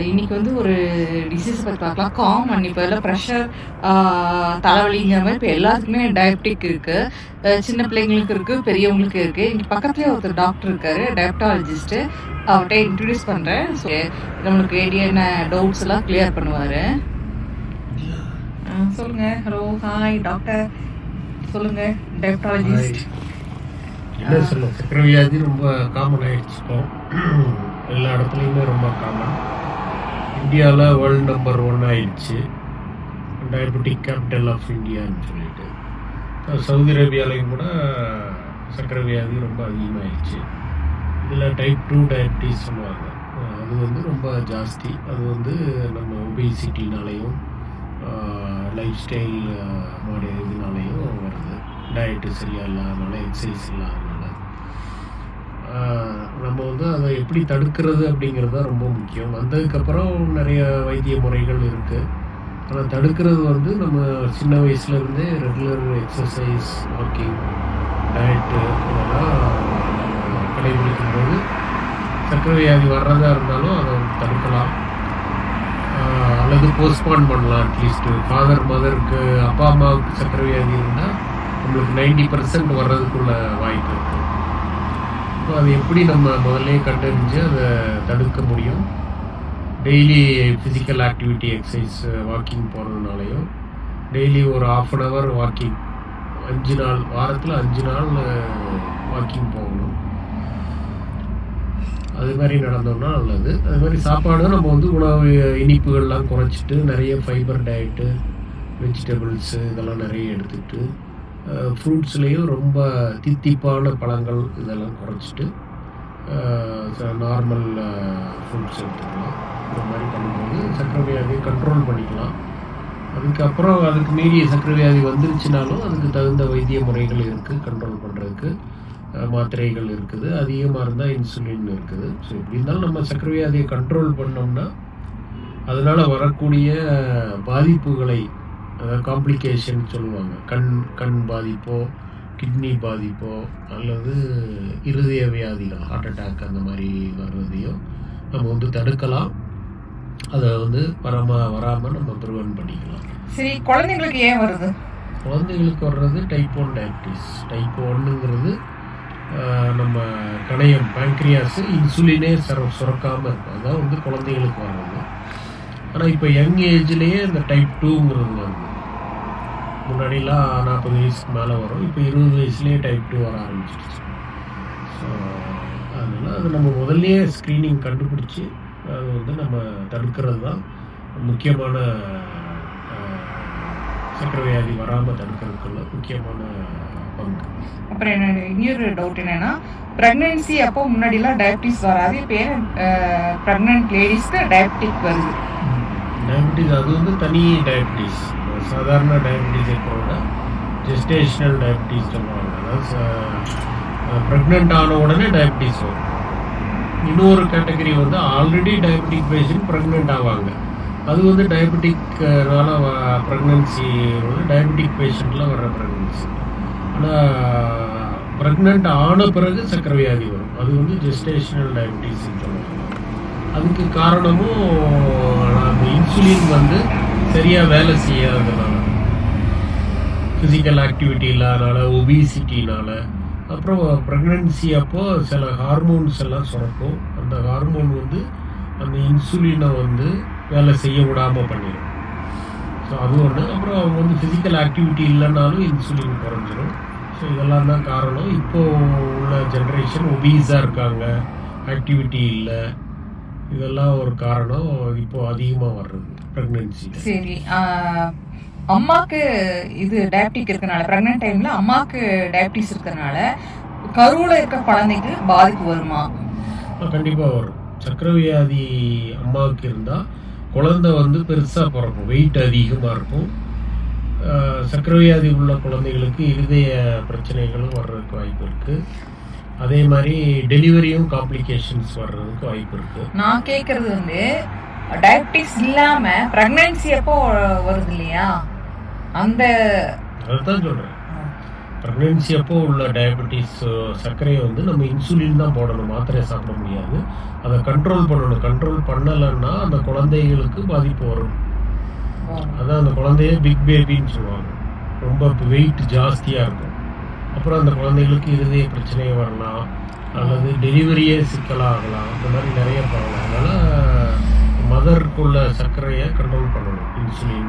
இன்னைக்கு வந்து ஒரு டிசீஸ் பற்றி பார்க்கலாம். காமன் இப்போ எல்லாம் ப்ரெஷர் தலைவலிங்கிற மாதிரி இப்போ எல்லாத்துக்குமே டயபெட்டிக் இருக்குது சின்ன பிள்ளைங்களுக்கு இருக்குது பெரியவங்களுக்கு இருக்குது இங்கே பக்கத்துலேயே ஒருத்தர் டாக்டர் இருக்காரு டயபட்டாலஜிஸ்ட்டு அவர்கிட்ட இன்ட்ரடியூஸ் பண்ணுறேன் ஸோ நம்மளுக்கு வேண்டிய டவுட்ஸ் எல்லாம் கிளியர் பண்ணுவார். சொல்லுங்கள் ஹலோ ஹாய் டாக்டர் சொல்லுங்கள் டயபட்டாலஜிஸ்ட் என்ன சொல்ல சக்கரவியாதி ரொம்ப காமன் ஆயிடுச்சு எல்லா இடத்துலையுமே ரொம்ப காமன் இந்தியாவில் வேர்ல்டு நம்பர் ஒன் ஆயிடுச்சு. டயபெட்டிக் கேபிட்டல் ஆஃப் இந்தியான்னு சொல்லிட்டு. சவுதி அரேபியாலையும் கூட சர்க்கரை வியாதி ரொம்ப அதிகமாகிடுச்சு இதில் டைப் டூ டயபிட்டிஸ் சொல்லுவாங்க. அது வந்து ரொம்ப ஜாஸ்தி. அது வந்து நம்ம ஒபேசிட்டினாலையும் லைஃப் ஸ்டைல் மாடி இதனாலையும் வருது. டயட்டு சரியாக இல்லாதனால எக்ஸசைஸ் இல்லாதனால. நம்ம வந்து அதை எப்படி தடுக்கிறது அப்படிங்கிறது தான் ரொம்ப முக்கியம். வந்ததுக்கப்புறம் நிறைய வைத்திய முறைகள் இருக்குது ஆனால் தடுக்கிறது வந்து நம்ம சின்ன வயசுலேருந்தே ரெகுலர் எக்ஸசைஸ் வாக்கிங் டயட்டு இதெல்லாம் கடைபிடிக்கும்போது போது சர்க்கரை வியாதி வர்றதா இருந்தாலும் அதை தடுக்கலாம். அல்லது போஸ்ட்பான் பண்ணலாம் அட்லீஸ்ட்டு ஃபாதர் மதருக்கு அப்பா அம்மாவுக்கு சர்க்கரை வியாதி இருந்தால் நம்மளுக்கு நைன்டி பர்சன்ட் வர்றதுக்குள்ள வாய்ப்பு இருக்குது ஸோ அது எப்படி நம்ம முதல்ல கண்டறிஞ்சு அதை தடுக்க முடியும்? Daily physical activity exercise walking போகிறதுனாலையும் daily ஒரு ஆஃப் அன் ஹவர் வாக்கிங் அஞ்சு நாள் வாரத்தில் அஞ்சு நாள் uh, வாக்கிங் போகணும். அது மாதிரி நடந்தோம்னா நல்லது. அது மாதிரி சாப்பாடு நம்ம வந்து உணவு இனிப்புகள்லாம் குறைச்சிட்டு நிறைய ஃபைபர் டயட்டு வெஜிடபிள்ஸு இதெல்லாம் நிறைய எடுத்துக்கிட்டு ஃப்ரூட்ஸ்லேயும் ரொம்ப தித்திப்பான பழங்கள் இதெல்லாம் குறைச்சிட்டு நார்மல் ஃப்ரூட்ஸ் எடுத்துக்கலாம். இந்த மாதிரி பண்ணும்போது சர்க்கரை வியாதியை கண்ட்ரோல் பண்ணிக்கலாம். அதுக்கப்புறம் அதுக்கு மீறிய சர்க்கரை வியாதி வந்துருச்சுனாலும் அதுக்கு தகுந்த வைத்திய முறைகள் இருக்குது கண்ட்ரோல் பண்ணுறதுக்கு மாத்திரைகள் இருக்குது அதிகமாக இருந்தால் இன்சுலின் இருக்குது. ஸோ எப்படி இருந்தாலும் நம்ம சர்க்கரை வியாதியை கண்ட்ரோல் பண்ணோம்னா அதனால் வரக்கூடிய பாதிப்புகளை அதாவது காம்ப்ளிகேஷன் சொல்லுவாங்க. கண் கண் பாதிப்போ கிட்னி பாதிப்போ அல்லது இருதய வியாதிகள் ஹார்ட் அட்டாக் அந்த மாதிரி வர்றதையும் நம்ம வந்து தடுக்கலாம். அதை வந்து வராம வராமல் நம்ம ப்ரிவென்ட் பண்ணிக்கலாம். சரி குழந்தைங்களுக்கு ஏன் வருது? குழந்தைகளுக்கு வர்றது டைப் ஒன் டயபிட்டிஸ் டைப் ஒன்னுங்கிறது நம்ம கணையம் பேங்க்ரியாஸ் இன்சுலினே சுர சுரக்காமல் இருக்கும். அதான் வந்து குழந்தைகளுக்கு வர்றது. ஆனால் இப்போ யங் ஏஜ்லேயே இந்த டைப் டூங்கிறது வருது. முன்னாடிலாம் நாற்பது வயசுக்கு மேலே வரும். இப்போ இருபது வயசுலேயே டைப் டூ வர ஆரம்பிச்சிருச்சு. ஸோ அதனால் அது நம்ம முதல்லையே ஸ்க்ரீனிங் கண்டுபிடிச்சி அது வந்து நம்ம தடுக்கிறது தான் முக்கியமான அஹ், வியாதி வராமல் தடுக்கிறதுக்குள்ள முக்கியமான பங்கு. அப்புறம் என்ன இன்னொரு டவுட் என்னன்னா ப்ரெக்னென்சி அப்போ முன்னாடிலாம் டயபிட்டிஸ் வராது. இப்போ ஏன் ப்ரெக்னென்ட் லேடிஸ்க்கு டயபிட்டிக் வருது? டயபிட்டிஸ் அது வந்து தனி டயபிட்டிஸ் சாதாரண டயபிட்டிஸ் இருக்கிறவங்க ஜெஸ்டேஷனல் டயபிட்டிஸ் சொல்லுவாங்க. அதாவது ப்ரெக்னென்ட் ஆன உடனே டயபிட்டிஸ் வரும். இன்னொரு கேட்டகரி வந்து ஆல்ரெடி டயபெட்டிக் பேஷண்ட் ப்ரெக்னென்ட் ஆவாங்க. அது வந்து டயபெட்டிக்னால ப்ரெக்னென்சி வந்து டயபெட்டிக் பேஷண்ட்டில் வர்ற ப்ரெக்னென்சி ஆனால் ப்ரெக்னென்ட் ஆன பிறகு சக்கரவியாதி வியாதி வரும். அது வந்து ஜெஸ்டேஷனல் டயபெட்டிஸ் சொல்லுவாங்க. அதுக்கு காரணமும் அந்த இன்சுலின் வந்து சரியாக வேலை செய்யாததுனால ஃபிசிக்கல் ஆக்டிவிட்டி இல்லாதனால ஒபிசிட்டினால அப்புறம் ப்ரெக்னன்சி அப்போ சில ஹார்மோன்ஸ் எல்லாம் சுரக்கும். அந்த ஹார்மோன் வந்து அந்த இன்சுலினை வந்து வேலை செய்ய விடாமல் பண்ணிடும் ஸோ அது ஒன்று அப்புறம் அவங்க வந்து ஃபிசிக்கல் ஆக்டிவிட்டி இல்லைனாலும் இன்சுலின் குறைஞ்சிரும். ஸோ இதெல்லாம் தான் காரணம். இப்போ உள்ள ஜென்ரேஷன் ஒபீஸாக இருக்காங்க. ஆக்டிவிட்டி இல்லை. இதெல்லாம் ஒரு காரணம் இப்போ அதிகமாக வர்றது ப்ரெக்னென்சி சரி அம்மாக்கு இது டயபிட்டிக் இருக்கனால ப்ரெக்னென்ட் டைம்ல அம்மாக்கு டயபிட்டிஸ் இருக்கறனால கருவுல இருக்க குழந்தைக்கு பாதிப்பு வருமா? கண்டிப்பாக வரும். சர்க்கரை வியாதி அம்மாவுக்கு இருந்தால் குழந்தை வந்து பெருசாக பிறக்கும் வெயிட் அதிகமாக இருக்கும். சர்க்கரை வியாதி உள்ள குழந்தைகளுக்கு இருதய பிரச்சனைகளும் வர்றதுக்கு வாய்ப்பு இருக்குது அதே மாதிரி டெலிவரியும் காம்ப்ளிகேஷன்ஸ் வர்றதுக்கு வாய்ப்பு இருக்குது நான் கேக்குறது வந்து டயபிட்டிஸ் இல்லாம பிரெக்னன்சி அப்போ வருது இல்லையா? அந்த அதுதான் சொல்கிறேன் ப்ரெக்னென்சி அப்போ உள்ள டயபெட்டிஸ் சர்க்கரையை வந்து நம்ம இன்சுலின் தான் போடணும். மாத்திரையை சாப்பிட முடியாது. அதை கண்ட்ரோல் பண்ணணும். கண்ட்ரோல் பண்ணலைன்னா அந்த குழந்தைகளுக்கு பாதிப்பு வரும். அதான் அந்த குழந்தைய பிக் பேபின்னு சொல்லுவாங்க. ரொம்ப வெயிட் ஜாஸ்தியாக இருக்கும். அப்புறம் அந்த குழந்தைகளுக்கு இருதய பிரச்சனை வரலாம் அல்லது டெலிவரியே சிக்கலாகலாம் இந்த மாதிரி நிறைய ப்ராப்ளம் அதனால் மதருக்குள்ள சர்க்கரையை கண்ட்ரோல் பண்ணணும். இன்சுலின்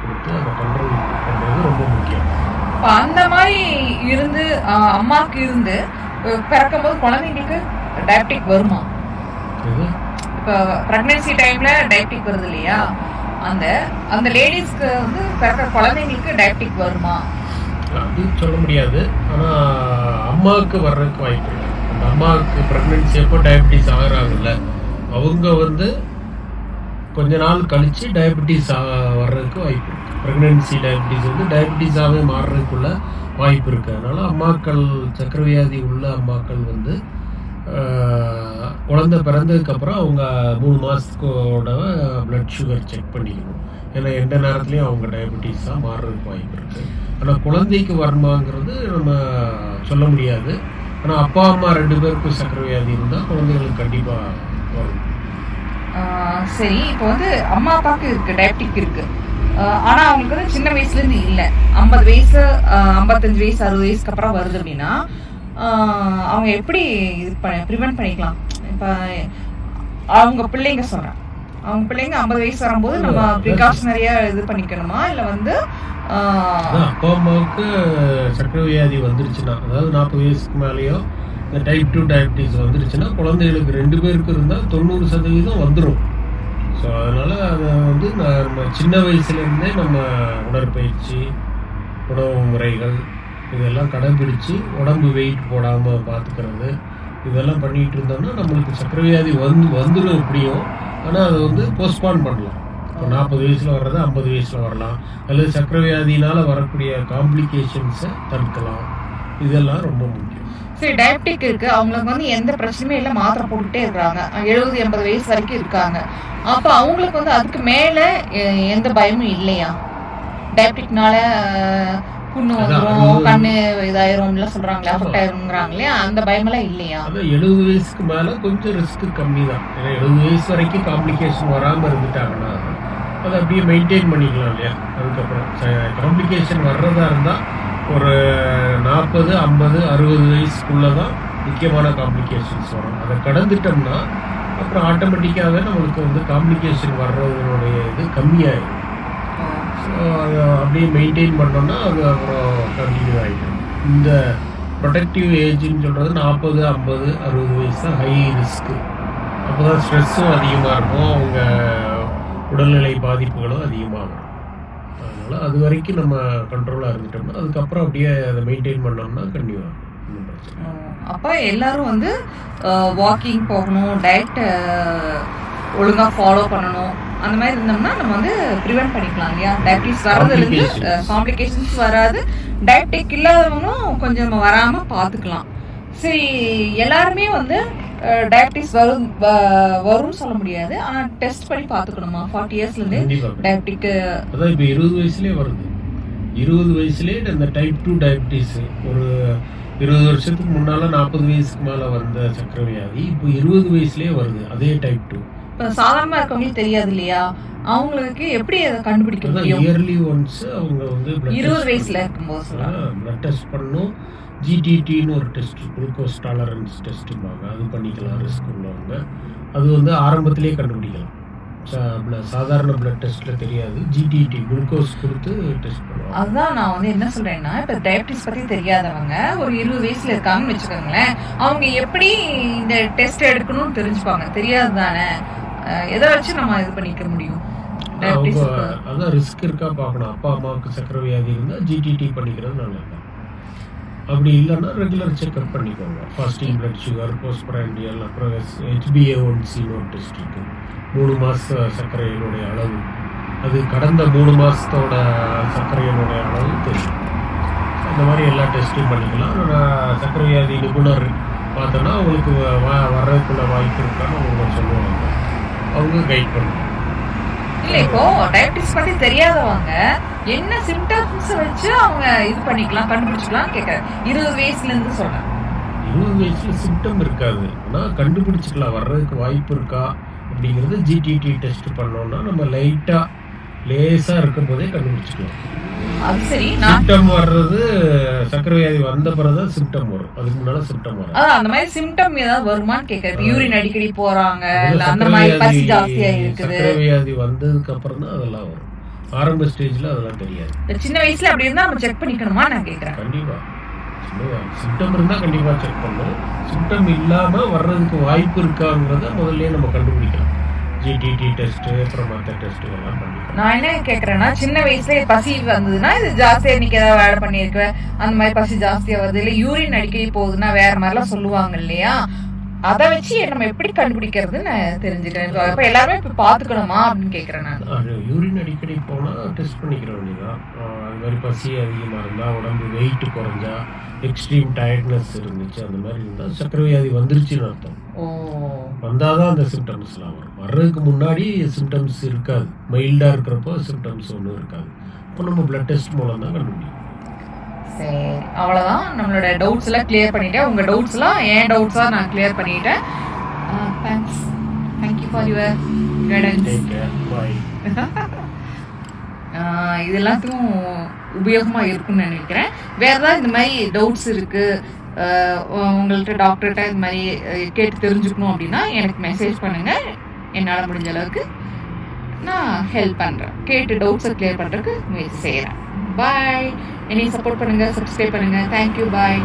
கொடுத்து அதை கண்ட்ரோல் பண்ணுறது ரொம்ப முக்கியம். இப்போ அந்த மாதிரி இருந்து அம்மாவுக்கு இருந்து பிறக்கும்போது குழந்தைங்களுக்கு டயபெட்டிக் வருமா? இப்போ ப்ரெக்னென்சி டைம்ல டயபெட்டிக் வருது இல்லையா? அந்த அந்த லேடிஸ்க்கு வந்து பிறக்கிற குழந்தைங்களுக்கு டயபெட்டிக் வருமா? அது சொல்ல முடியாது. ஆனால் அம்மாவுக்கு வர்றதுக்கு வாய்ப்பு இல்லை. அந்த அம்மாவுக்கு ப்ரெக்னென்சி எப்போ டயபெட்டிஸ் ஆகுறாங்கல்ல அவங்க வந்து கொஞ்ச நாள் கழித்து டயபெட்டிஸ் வர்றதுக்கு வாய்ப்பு இருக்குது ப்ரெக்னென்சி டயபெட்டிஸ் வந்து டயபெட்டிஸாகவே மாறுறதுக்குள்ள வாய்ப்பு இருக்குது அதனால் அம்மாக்கள் சக்கரவியாதி உள்ள அம்மாக்கள் வந்து குழந்தை பிறந்ததுக்கப்புறம் அவங்க மூணு மாதத்துக்கோட பிளட் சுகர் செக் பண்ணிக்கணும். ஏன்னா எந்த நேரத்துலையும் அவங்க டயபெட்டிஸாக மாறுறதுக்கு வாய்ப்பு இருக்குது ஆனால் குழந்தைக்கு வரமாங்கிறது நம்ம சொல்ல முடியாது. ஆனால் அப்பா அம்மா ரெண்டு பேருக்கும் சக்கரை வியாதி இருந்தால் குழந்தைகளுக்கு கண்டிப்பாக வரும். சரி இப்போ வந்து அம்மா அப்பாவுக்கு இருக்குது டயபெட்டிக் இருக்குது ஆனால் ஆனா அவங்களுக்கு வந்து சின்ன வயசுல இருந்து இல்ல. ஐம்பது வயசு ஐம்பத்தஞ்சு வயசு அறுபது வயசுக்கு அப்புறம் வருது அப்படின்னா அவங்க எப்படி இது ப்ரிவென்ட் பண்ணிக்கலாம்? இப்போ அவங்க பிள்ளைங்க சொல்றேன். அவங்க பிள்ளைங்க ஐம்பது வயசு வரும்போது நம்ம ப்ரிகாஷனரியா இது பண்ணிக்கணுமா? இல்ல வந்து அப்பா அம்மாவுக்கு சக்கரை வியாதி வந்துருச்சுன்னா அதாவது நாற்பது வயசுக்கு மேலேயோ இந்த டைப் டூ டயபிட்டிஸ் வந்துருச்சுன்னா குழந்தைகளுக்கு ரெண்டு பேருக்கு இருந்தால் தொண்ணூறு சதவீதம் வந்துடும் ஸோ அதனால் அதை வந்து நம்ம சின்ன வயசுலேருந்தே நம்ம உடற்பயிற்சி உணவு முறைகள் இதெல்லாம் கடைபிடிச்சு உடம்பு வெயிட் போடாமல் பார்த்துக்கிறது இதெல்லாம் பண்ணிகிட்டு இருந்தோம்னா நம்மளுக்கு சக்கரவியாதி வந்து வந்துடும் எப்படியும். ஆனால் அதை வந்து போஸ்ட்பான் பண்ணலாம். இப்போ நாற்பது வயசில் வர்றது ஐம்பது வயசில் வரலாம். அல்லது சக்கரவியாதினால் வரக்கூடிய காம்ப்ளிகேஷன்ஸை தடுக்கலாம். இதெல்லாம் ரொம்ப முக்கியம். சரி டயபெட்டிக் இருக்கு. அவங்களுக்கு வந்து எந்த பிரச்சனையும் இல்லை. மாத்திரை போட்டுட்டே இருக்காங்க. எழுபது எண்பது வயசு வரைக்கும் இருக்காங்க. அப்ப அவங்களுக்கு வந்து அதுக்கு மேல எந்த பயமும் இல்லையா? டயபெட்டிக்னால புண்ணு அது- கண்ணு இதாயிரும் சொல்றாங்களே அஃபெக்ட் ஆயிருங்கிறாங்க இல்லையா அந்த பயமெல்லாம் இல்லையா? எழுபது வயசுக்கு மேலே கொஞ்சம் ரிஸ்க் கம்மி தான் ஏன்னா எழுபது வயசு வரைக்கும் காம்ப்ளிகேஷன் வராமல் இருந்துட்டாங்கன்னா அதை அப்படியே மெயின்டைன் பண்ணிக்கலாம் இல்லையா? அதுக்கப்புறம். காம்ப்ளிகேஷன் வர்றதா இருந்தால் ஒரு நாற்பது ஐம்பது அறுபது வயசுக்குள்ளே தான் முக்கியமான காம்ப்ளிகேஷன்ஸ் வரும். அதை கடந்துட்டோம்னா அப்புறம் ஆட்டோமேட்டிக்காகவே நம்மளுக்கு வந்து காம்ப்ளிகேஷன் வர்றதுனுடைய இது கம்மியாயிடும் அதை அப்படியே மெயின்டைன் பண்ணோம்னா அது அப்புறம் கண்டினியூ ஆகிடும் இந்த ப்ரொடக்டிவ் ஏஜ்னு சொல்கிறது நாற்பது ஐம்பது அறுபது வயசு தான் ஹை ரிஸ்க்கு அப்போ தான் ஸ்ட்ரெஸ்ஸும் அதிகமாக இருக்கும். அவங்க உடல்நிலை பாதிப்புகளும் அதிகமாகும். அதனால் அது வரைக்கும் நம்ம கண்ட்ரோலாக இருந்துட்டோம்னா அதுக்கப்புறம் அப்படியே அதை மெயின்டைன் பண்ணோம்னா கண்டிப்பாக அப்போ எல்லாரும் வந்து வாக்கிங் போகணும் டயட் ஒழுங்காக ஃபாலோ பண்ணணும். அந்த மாதிரி இருந்தோம்னா நம்ம வந்து ப்ரிவென்ட் பண்ணிக்கலாம் இல்லையா? டயபிட்டிஸ் வர்றதுல இருந்து Complications. காம்ப்ளிகேஷன்ஸ் வராது. டயபெட்டிக் இல்லாதவங்களும் கொஞ்சம் நம்ம வராம பாத்துக்கலாம். சரி எல்லாருமே வந்து டயபிட்டிஸ் வரும் வரும்னு சொல்ல முடியாது. ஆனா டெஸ்ட் பண்ணி பாத்துக்கணுமா? ஃபார்ட்டி இயர்ஸ்ல இருந்து கண்டிப்பாக டயபெட்டிக் அதான் இப்போ இருபது வயசுலேயே வருது. இருபது வயசுலேயே இந்த டைப் டூ டயபிட்டிஸ் ஒரு இருபது வருஷத்துக்கு முன்னால் நாற்பது வயசுக்கு மேலே வந்த சக்கரை வியாதி இப்போ இருபது வயசுலேயே வருது அதே டைப் டூ இப்ப சாதாரணமா இருக்கவங்களுக்கு தெரியாது இல்லையா அவங்களுக்கு எப்படி அதை கண்டுபிடிக்க முடியும்? இயர்லி ஒன்ஸ் அவங்க வந்து இருபது வயசுல இருக்கும்போது பிளட் டெஸ்ட் பண்ணணும். ஜிடிடின்னு ஒரு டெஸ்ட் குளுக்கோஸ் டாலரன்ஸ் டெஸ்ட்டும்பாங்க அது பண்ணிக்கலாம் ரிஸ்க் உள்ளவங்க. அது வந்து ஆரம்பத்திலேயே கண்டுபிடிக்கலாம். சாதாரண பிளட் டெஸ்ட்டில் தெரியாது. ஜிடிடி குளுக்கோஸ் கொடுத்து டெஸ்ட் பண்ணுவாங்க. அதுதான் நான் வந்து என்ன சொல்றேன்னா இப்ப டயபிட்டிஸ் பத்தி தெரியாதவங்க ஒரு இருபது வயசுல இருக்காங்கன்னு வச்சுக்கோங்களேன் அவங்க எப்படி இந்த டெஸ்ட் எடுக்கணும்னு தெரிஞ்சுப்பாங்க. தெரியாது தானே எதை வச்சு நம்ம இது பண்ணிக்க முடியும்? அதான் ரிஸ்க் இருக்கா பார்க்கணும். அப்பா அம்மாவுக்கு சக்கரை வியாதி இருந்தால் ஜிடிடி பண்ணிக்கிறது நல்லது. அப்படி இல்லைன்னா ரெகுலர் செக்அப் பண்ணிக்கோங்க. Fasting blood sugar post prandial அப்புறம் ஹெச்பிஏ ஒன் சின்னு ஒரு டெஸ்ட் இருக்கு. மூணு மாத சர்க்கரையினுடைய அளவு. அது கடந்த மூணு மாதத்தோட சர்க்கரையினுடைய அளவு தெரியும். அந்த மாதிரி எல்லா டெஸ்ட்டும் பண்ணிக்கலாம். சர்க்கரை வியாதி நிபுணர் பார்த்தோன்னா அவங்களுக்கு வ- வ- வர்றதுக்குள்ள வாய்ப்பு இருக்கான்னு அவங்க சொல்லுவாங்க. அவங்க கைட் பண்ணுவாங்க. இல்ல இப்போ டயபிட்டிஸ் பத்தி தெரியாதவங்க என்ன சிம்டம்ஸ் வச்சு அவங்க இது பண்ணிக்கலாம் கண்டுபிடிச்சிக்கலாம் கேக்குறேன் இருபது வயசுல இருந்து சொல்றேன். இருபது வயசுல சிம்டம் இருக்காது. ஆனால் கண்டுபிடிச்சிக்கலாம். வர்றதுக்கு வாய்ப்பு இருக்கா? அப்படிங்கிறது ஜிடிடி டெஸ்ட் பண்ணோம்னா நம்ம லைட்டாக லேசாக இருக்கும் போதே கண்டுபிடிச்சிக்கலாம். அது சரி நான் சிம்டம் வர்றது சர்க்கரை வியாதி வந்த பிறகுதான் சிம்டம் வரும். அதுக்கு முன்னால சிம்டம் வரும் அதான் அந்த மாதிரி சிம்டம் ஏதாவது வருமான்னு கேக்குறேன் யூரின் அடிக்கடி போறாங்க இல்ல அந்த மாதிரி பசி ஜாஸ்தியா இருக்குது. சர்க்கரை வியாதி வந்ததுக்கு அப்புறம் தான் அதெல்லாம் வரும். ஆரம்ப ஸ்டேஜ்ல அதெல்லாம் தெரியாது. சின்ன வயசுல அப்படி இருந்தா நம்ம செக் பண்ணிக்கணுமா நான் கேக்குறேன் கண்டிப்பா. சிம்டம் இருந்தா கண்டிப்பா செக் பண்ணணும். சிம்டம் இல்லாம வர்றதுக்கு வாய்ப்பு இருக்காங்கிறத முதல்லயே நம்ம கண்டுபிடிக்கலாம். ஜிடிடி டெஸ்ட் அப்புறம் மற்ற டெஸ்ட் எல்லாம் பண்ணிக்கலாம் நான் என்ன கேக்குறேன்னா சின்ன வயசுல பசி வந்ததுன்னா இது ஜாஸ்தியா இன்னைக்கு ஏதாவது வேலை பண்ணிருக்கேன். அந்த மாதிரி பசி ஜாஸ்தியா வருது. இல்ல யூரின் அடிக்கடி போகுதுன்னா வேற மாதிரிலாம் சொல்லுவாங்க இல்லையா? அதை வச்சு நம்ம எப்படி கண்டுபிடிக்கிறதுன்னு நான் தெரிஞ்சுக்கிறேன். இப்ப எல்லாருமே இப்ப பாத்துக்கணுமா அப்படின்னு கேக்குறேன் நான். யூரின் அடிக்கடி போனால் டெஸ்ட் பண்ணிக்கிற வேண்டியதான் அது மாதிரி பசி அதிகமாக இருந்தால் உடம்பு வெயிட் குறைஞ்சா எக்ஸ்ட்ரீம் டயர்ட்னஸ் இருந்துச்சு அந்த மாதிரி இருந்தால் சர்க்கரை வியாதி வந்துருச்சுன்னு அர்த்தம். வந்தால் தான் அந்த சிம்டம்ஸ்லாம் வரும். வர்றதுக்கு முன்னாடி சிம்டம்ஸ் இருக்காது. மைல்டாக இருக்கிறப்போ சிம்டம்ஸ் ஒன்றும் இருக்காது. அப்போ நம்ம பிளட் டெஸ்ட் மூலம் தான் கண்டுபிடிக்கும் சரி. அவ்வளவுதான். நம்மளோட டவுட்ஸ் எல்லாம் கிளியர் பண்ணிட்டேன். உங்க டவுட்ஸ் எல்லாம் என் டவுட்ஸா நான் கிளியர் பண்ணிட்டேன். Thanks thank you for your guidance இது எல்லாத்துக்கும் உபயோகமாக இருக்கும்னு நினைக்கிறேன். வேற ஏதாவது இந்த மாதிரி டவுட்ஸ் இருக்கு? ஆஹ் உங்கள்கிட்ட டாக்டர்கிட்ட இது மாதிரி கேட்டு தெரிஞ்சுக்கணும் அப்படின்னா எனக்கு மெசேஜ் பண்ணுங்க. என்னால் முடிஞ்ச அளவுக்கு நான் ஹெல்ப் பண்ணுறேன் கேட்டு டவுட்ஸை கிளியர் பண்ணுறதுக்கு முயற்சி செய்கிறேன் பாய் என்னையும் சப்போர்ட் பண்ணுங்கள் சப்ஸ்கிரைப் பண்ணுங்கள் தேங்க்யூ பாய்